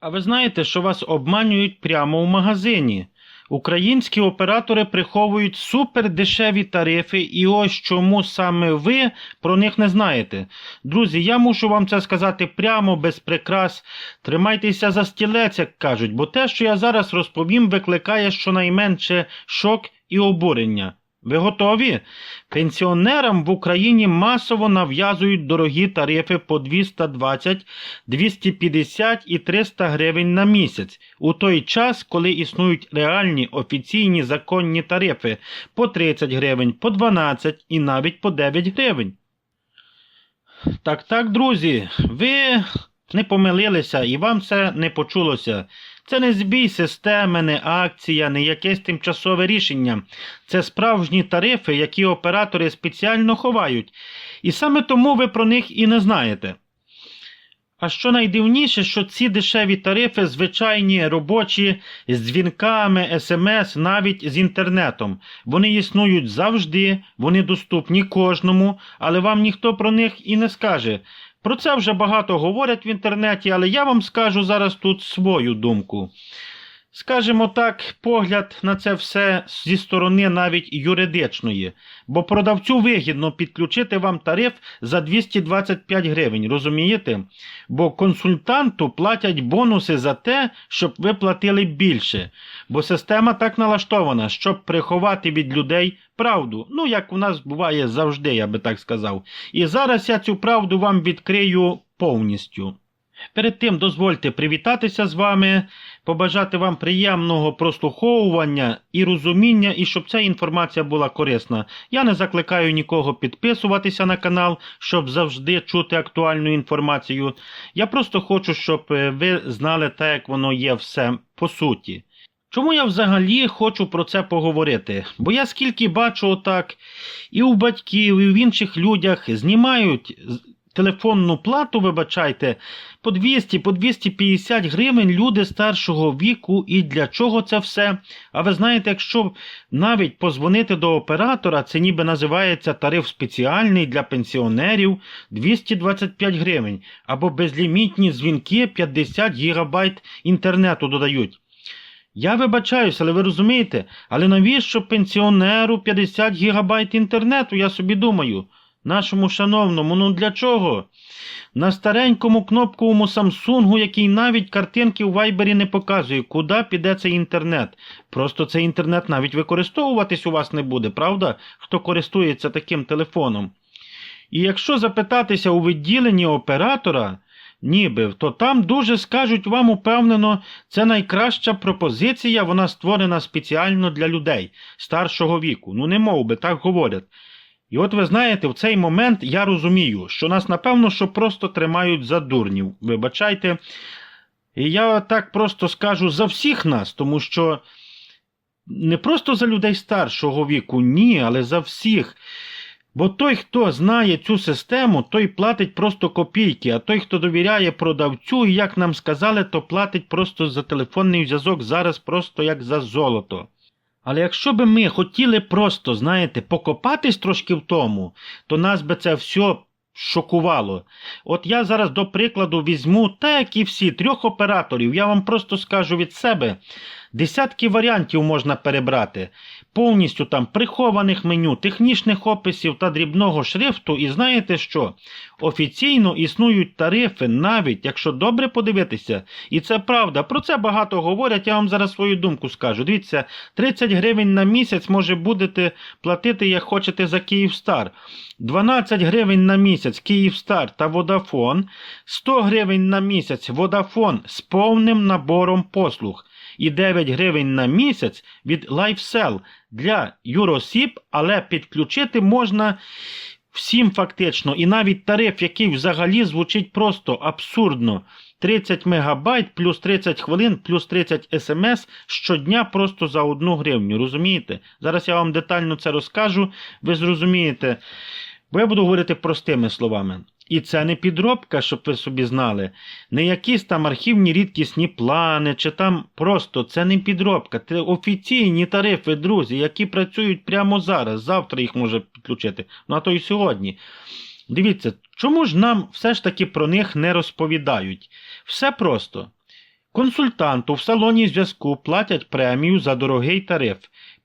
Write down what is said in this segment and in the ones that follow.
А ви знаєте, що вас обманюють прямо в магазині? Українські оператори приховують супердешеві тарифи, і ось чому саме ви про них не знаєте. Друзі, я мушу вам це сказати прямо, без прикрас. Тримайтеся за стілець, як кажуть, бо те, що я зараз розповім, викликає щонайменше шок і обурення. Ви готові? Пенсіонерам в Україні масово нав'язують дорогі тарифи по 220, 250 і 300 гривень на місяць, у той час, коли існують реальні офіційні законні тарифи по 30 гривень, по 12 і навіть по 9 гривень. Так, так, друзі, ви не помилилися і вам це не почулося. Це не збій системи, не акція, не якесь тимчасове рішення. Це справжні тарифи, які оператори спеціально ховають. І саме тому ви про них і не знаєте. А що найдивніше, що ці дешеві тарифи звичайні робочі з дзвінками, смс, навіть з інтернетом. Вони існують завжди, вони доступні кожному, але вам ніхто про них і не скаже. Про це вже багато говорять в інтернеті, але я вам скажу зараз тут свою думку. Скажімо так, погляд на це все зі сторони навіть юридичної, бо продавцю вигідно підключити вам тариф за 225 гривень, розумієте? Бо консультанту платять бонуси за те, щоб ви платили більше, бо система так налаштована, щоб приховати від людей правду. Ну, як у нас буває завжди, я би так сказав. І зараз я цю правду вам відкрию повністю. Перед тим дозвольте привітатися з вами, побажати вам приємного прослуховування і розуміння, і щоб ця інформація була корисна. Я не закликаю нікого підписуватися на канал, щоб завжди чути актуальну інформацію. Я просто хочу, щоб е, ви знали те, як воно є все по суті. Чому я взагалі хочу про це поговорити? Бо я скільки бачу отак і у батьків, і в інших людях знімають телефонну плату, вибачайте, по 200, по 250 гривень люди старшого віку. І для чого це все? А ви знаєте, якщо навіть позвонити до оператора, це ніби називається тариф спеціальний для пенсіонерів 225 гривень, або безлімітні дзвінки 50 гігабайт інтернету додають. Я вибачаюся, але ви розумієте, але навіщо пенсіонеру 50 гігабайт інтернету, я собі думаю. Нашому шановному, ну для чого? На старенькому кнопковому Самсунгу, який навіть картинки у Вайбері не показує, куди піде цей інтернет. Просто цей інтернет навіть використовуватись у вас не буде, правда? Хто користується таким телефоном. І якщо запитатися у відділенні оператора, ніби, то там дуже скажуть вам упевнено, це найкраща пропозиція, вона створена спеціально для людей старшого віку. Ну, не мов би, так говорять. І от ви знаєте, в цей момент я розумію, що нас, напевно, що просто тримають за дурнів. Вибачайте. І я так просто скажу за всіх нас, тому що не просто за людей старшого віку, ні, але за всіх. Бо той, хто знає цю систему, той платить просто копійки, а той, хто довіряє продавцю, і як нам сказали, то платить просто за телефонний зв'язок зараз просто як за золото. Але якщо би ми хотіли просто, знаєте, покопатись трошки в тому, то нас би це все шокувало. От я зараз, до прикладу, візьму, так як і всі, трьох операторів, я вам просто скажу від себе, десятки варіантів можна перебрати. Повністю там прихованих меню, технічних описів та дрібного шрифту. І знаєте що? Офіційно існують тарифи, навіть якщо добре подивитися, і це правда. Про це багато говорять. Я вам зараз свою думку скажу. Дивіться, 30 гривень на місяць може будете платити, як хочете, за Київстар. 12 гривень на місяць Київстар та Водафон, 100 гривень на місяць Водафон з повним набором послуг і 9 гривень на місяць від LifeSell для Юросіб, але підключити можна всім фактично. І навіть тариф, який взагалі звучить просто абсурдно. 30 мегабайт плюс 30 хвилин плюс 30 смс щодня просто за одну гривню. Розумієте? Зараз я вам детально це розкажу, ви зрозумієте. Бо я буду говорити простими словами. І це не підробка, щоб ви собі знали, не якісь там архівні рідкісні плани, чи там просто це не підробка, це офіційні тарифи, друзі, які працюють прямо зараз. Завтра їх може підключити, ну а то й сьогодні. Дивіться, чому ж нам все ж таки про них не розповідають? Все просто. Консультанту в салоні зв'язку платять премію за дорогий тариф.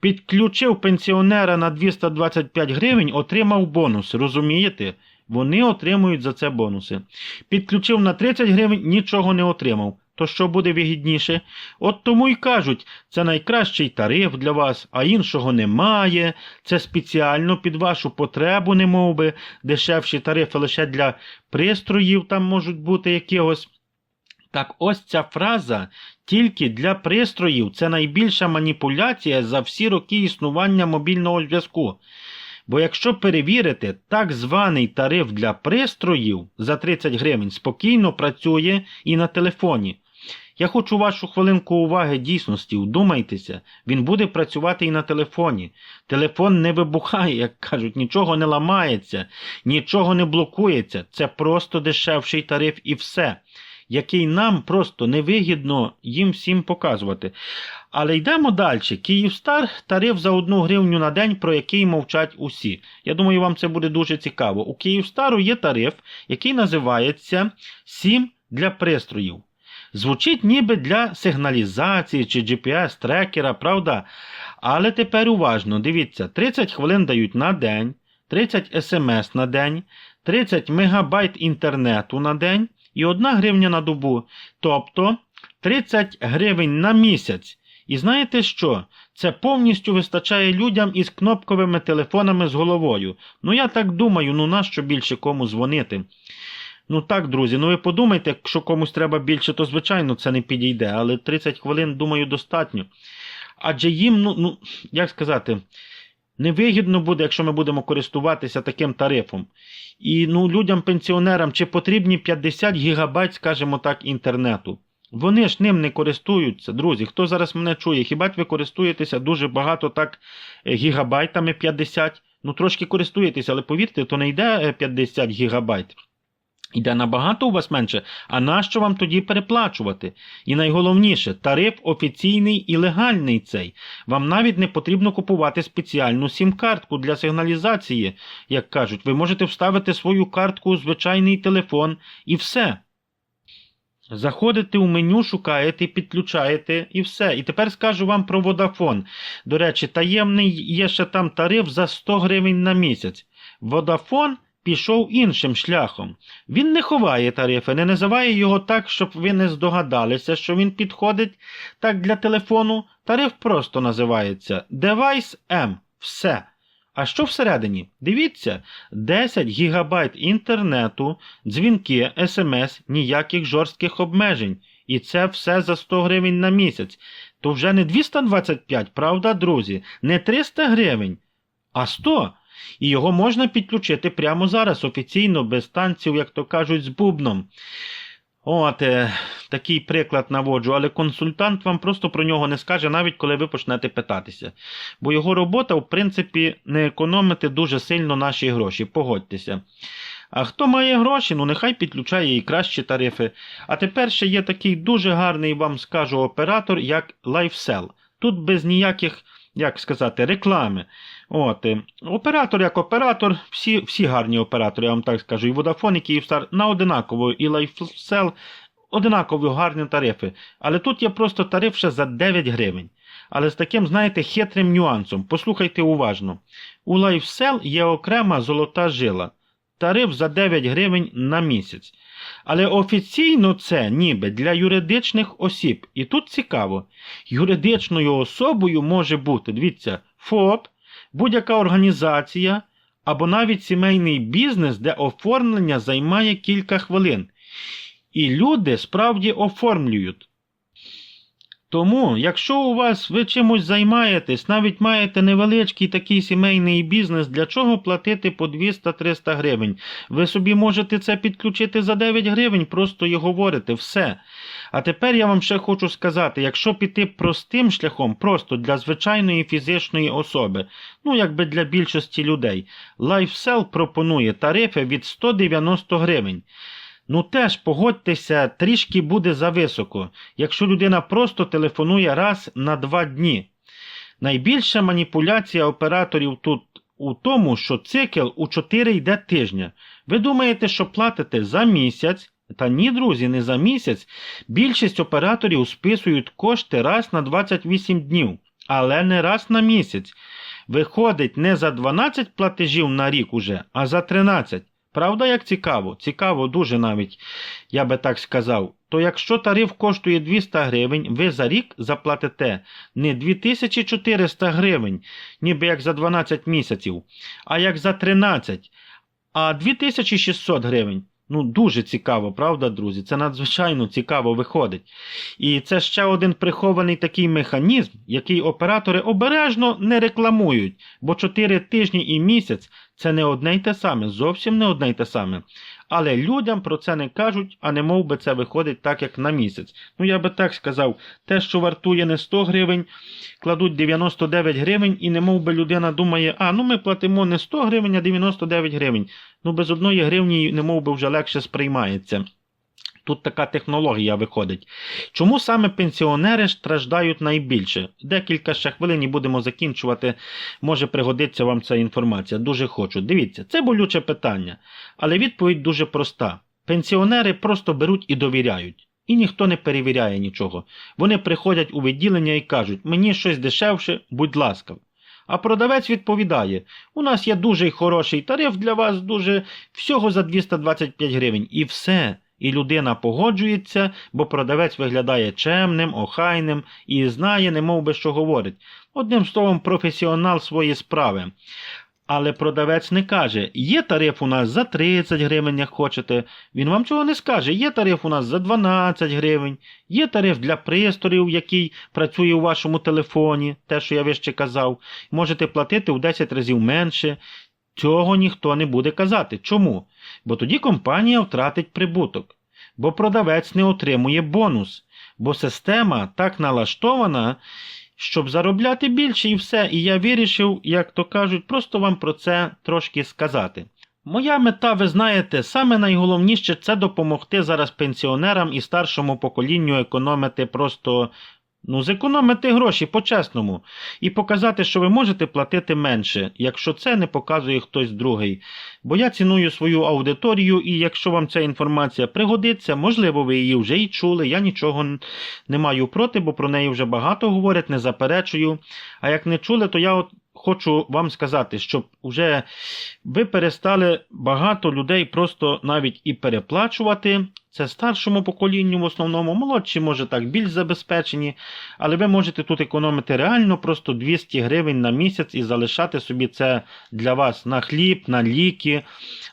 Підключив пенсіонера на 225 гривень, отримав бонус. Розумієте? Вони отримують за це бонуси. Підключив на 30 гривень, нічого не отримав. То що буде вигідніше? От тому й кажуть, це найкращий тариф для вас, а іншого немає. Це спеціально під вашу потребу, не би, дешевші тарифи лише для пристроїв там можуть бути якихось. Так ось ця фраза тільки для пристроїв це найбільша маніпуляція за всі роки існування мобільного зв'язку. Бо якщо перевірити, так званий тариф для пристроїв за 30 гривень спокійно працює і на телефоні. Я хочу вашу хвилинку уваги дійсності, вдумайтеся, він буде працювати і на телефоні. Телефон не вибухає, як кажуть, нічого не ламається, нічого не блокується. Це просто дешевший тариф і все, який нам просто невигідно їм всім показувати. Але йдемо далі. Київстар тариф за одну гривню на день, про який мовчать усі. Я думаю, вам це буде дуже цікаво. У Київстару є тариф, який називається Сім для пристроїв. Звучить ніби для сигналізації чи GPS-трекера, правда? Але тепер уважно, дивіться, 30 хвилин дають на день, 30 смс на день, 30 мегабайт інтернету на день і 1 гривня на добу. Тобто 30 гривень на місяць. І знаєте що? Це повністю вистачає людям із кнопковими телефонами з головою. Ну я так думаю, ну нащо більше кому дзвонити? Ну так, друзі, ну ви подумайте, якщо комусь треба більше, то звичайно це не підійде, але 30 хвилин, думаю, достатньо. Адже їм, ну, ну як сказати, невигідно буде, якщо ми будемо користуватися таким тарифом. І ну, людям-пенсіонерам чи потрібні 50 гігабайт, скажімо так, інтернету. Вони ж ним не користуються, друзі. Хто зараз мене чує? Хіба ви користуєтеся дуже багато так е, гігабайтами 50? Ну, трошки користуєтеся, але повірте, то не йде 50 е, гігабайт. Йде набагато у вас менше, а нащо вам тоді переплачувати? І найголовніше, тариф офіційний і легальний цей. Вам навіть не потрібно купувати спеціальну сім-картку для сигналізації, як кажуть. Ви можете вставити свою картку у звичайний телефон і все. Заходите у меню, шукаєте, підключаєте і все. І тепер скажу вам про Vodafone. До речі, таємний є ще там тариф за 100 гривень на місяць. Vodafone пішов іншим шляхом. Він не ховає тарифи, не називає його так, щоб ви не здогадалися, що він підходить так для телефону. Тариф просто називається Device M. Все. А що всередині? Дивіться, 10 гігабайт інтернету, дзвінки, смс, ніяких жорстких обмежень. І це все за 100 гривень на місяць. То вже не 225, правда, друзі? Не 300 гривень, а 100. І його можна підключити прямо зараз офіційно, без танців, як то кажуть, з бубном. От, е, такий приклад наводжу, але консультант вам просто про нього не скаже, навіть коли ви почнете питатися. Бо його робота, в принципі, не економити дуже сильно наші гроші, погодьтеся. А хто має гроші, ну нехай підключає і кращі тарифи. А тепер ще є такий дуже гарний, вам скажу, оператор, як LifeSell. Тут без ніяких, як сказати, реклами. От, е, Оператор як оператор, всі всі гарні оператори, я вам так скажу. І Vodafone, і Kyivstar на одинаково, і LifeSell одинакові гарні тарифи. Але тут є просто тариф ще за 9 гривень. Але з таким, знаєте, хитрим нюансом. Послухайте уважно. У LifeSell є окрема золота жила. Тариф за 9 гривень на місяць. Але офіційно це ніби для юридичних осіб. І тут цікаво, юридичною особою може бути, дивіться, ФОП, будь-яка організація або навіть сімейний бізнес, де оформлення займає кілька хвилин. І люди справді оформлюють. Тому, якщо у вас ви чимось займаєтесь, навіть маєте невеличкий такий сімейний бізнес, для чого платити по 200-300 гривень? Ви собі можете це підключити за 9 гривень, просто і говорите все. А тепер я вам ще хочу сказати: якщо піти простим шляхом, просто для звичайної фізичної особи, ну якби для більшості людей, LifeSell пропонує тарифи від 190 гривень. Ну теж погодьтеся, трішки буде зависоко, якщо людина просто телефонує раз на два дні. Найбільша маніпуляція операторів тут у тому, що цикл у 4 йде тижня. Ви думаєте, що платите за місяць, Та ні, друзі, не за місяць. Більшість операторів списують кошти раз на 28 днів, але не раз на місяць. Виходить не за 12 платежів на рік уже, а за 13. Правда, як цікаво? Цікаво дуже навіть, я би так сказав. То якщо тариф коштує 200 гривень, ви за рік заплатите не 2400 гривень, ніби як за 12 місяців, а як за 13, а 2600 гривень. Ну, дуже цікаво, правда, друзі? Це надзвичайно цікаво виходить. І це ще один прихований такий механізм, який оператори обережно не рекламують, бо 4 тижні і місяць це не одне й те саме, зовсім не одне й те саме. Але людям про це не кажуть, а не мов би це виходить так, як на місяць. Ну, я би так сказав, те, що вартує не 100 гривень, кладуть 99 гривень, і не мов би людина думає, а ну ми платимо не 100 гривень, а 99 гривень. Ну, без одної гривні, не мов би вже легше сприймається. Тут така технологія виходить. Чому саме пенсіонери страждають найбільше? Декілька ще хвилин і будемо закінчувати. Може пригодиться вам ця інформація. Дуже хочу. Дивіться, це болюче питання. Але відповідь дуже проста. Пенсіонери просто беруть і довіряють. І ніхто не перевіряє нічого. Вони приходять у відділення і кажуть, мені щось дешевше, будь ласка. А продавець відповідає: у нас є дуже хороший тариф для вас, дуже всього за 225 гривень. І все. І людина погоджується, бо продавець виглядає чемним, охайним і знає, не би що говорить. Одним словом, професіонал свої справи. Але продавець не каже, є тариф у нас за 30 гривень, як хочете. Він вам цього не скаже. Є тариф у нас за 12 гривень, є тариф для пристроїв, який працює у вашому телефоні, те, що я вище казав. Можете платити в 10 разів менше. Цього ніхто не буде казати. Чому? Бо тоді компанія втратить прибуток, бо продавець не отримує бонус, бо система так налаштована, щоб заробляти більше і все. І я вирішив, як то кажуть, просто вам про це трошки сказати. Моя мета, ви знаєте, саме найголовніше це допомогти зараз пенсіонерам і старшому поколінню економити просто. Ну, зекономити гроші по-чесному і показати, що ви можете платити менше, якщо це не показує хтось другий. Бо я ціную свою аудиторію, і якщо вам ця інформація пригодиться, можливо, ви її вже і чули. Я нічого не маю проти, бо про неї вже багато говорять, не заперечую. А як не чули, то я от хочу вам сказати, щоб вже ви перестали багато людей просто навіть і переплачувати. Це старшому поколінню в основному, молодші, може так, більш забезпечені, але ви можете тут економити реально просто 200 гривень на місяць і залишати собі це для вас на хліб, на ліки,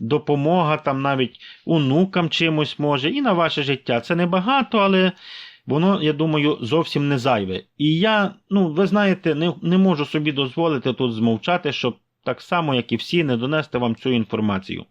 допомога там навіть онукам чимось може, і на ваше життя. Це небагато, але воно, я думаю, зовсім не зайве. І я, ну, ви знаєте, не, не можу собі дозволити тут змовчати, щоб так само, як і всі, не донести вам цю інформацію.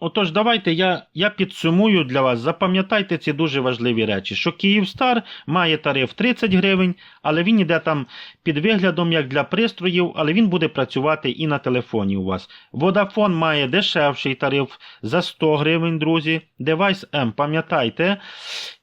Отож, давайте я я підсумую для вас. Запам'ятайте ці дуже важливі речі, що Київстар має тариф 30 гривень, але він іде там під виглядом як для пристроїв, але він буде працювати і на телефоні у вас. Vodafone має дешевший тариф за 100 гривень, друзі. Device M, пам'ятайте,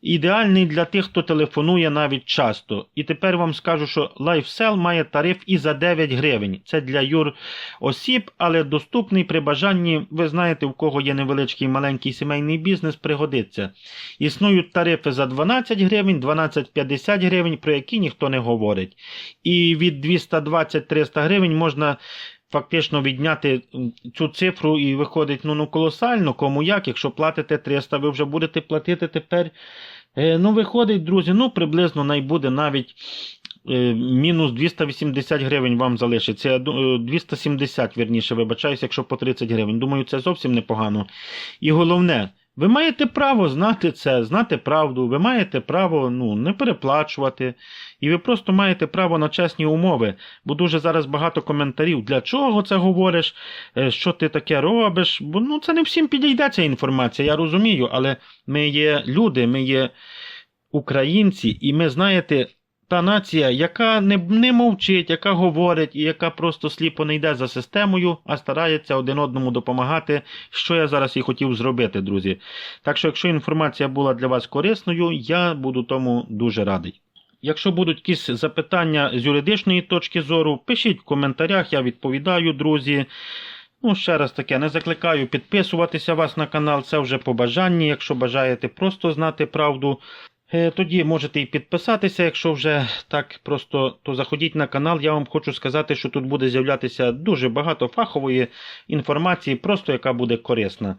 ідеальний для тих, хто телефонує навіть часто. І тепер вам скажу, що LifeSell має тариф і за 9 гривень. Це для юр осіб, але доступний при бажанні, ви знаєте, у кого є невеличкий маленький сімейний бізнес, пригодиться. Існують тарифи за 12 гривень, 12,50 гривень, про які ніхто не говорить. І від 220-300 гривень можна. Фактично відняти цю цифру і виходить ну, ну колосально, кому як, якщо платите 300, ви вже будете платити тепер. Е, ну, виходить, друзі, ну приблизно найбуде навіть мінус 280 гривень вам залишиться. Е, 270, вірніше, вибачаюся, якщо по 30 гривень. Думаю, це зовсім непогано. І головне. Ви маєте право знати це, знати правду, ви маєте право ну, не переплачувати, і ви просто маєте право на чесні умови, бо дуже зараз багато коментарів, для чого це говориш, е, що ти таке робиш. Бо ну, це не всім підійде ця інформація, я розумію, але ми є люди, ми є українці, і ми знаєте. Та нація, яка не не мовчить, яка говорить і яка просто сліпо не йде за системою, а старається один одному допомагати, що я зараз і хотів зробити, друзі. Так що, якщо інформація була для вас корисною, я буду тому дуже радий. Якщо будуть якісь запитання з юридичної точки зору, пишіть в коментарях, я відповідаю, друзі. Ну, ще раз таке, не закликаю підписуватися вас на канал, це вже по бажанні. Якщо бажаєте просто знати правду, тоді можете і підписатися. Якщо вже так просто, то заходіть на канал. Я вам хочу сказати, що тут буде з'являтися дуже багато фахової інформації, просто яка буде корисна.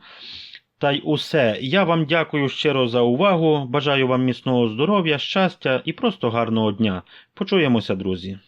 Та й усе. Я вам дякую щиро за увагу. Бажаю вам міцного здоров'я, щастя і просто гарного дня. Почуємося, друзі.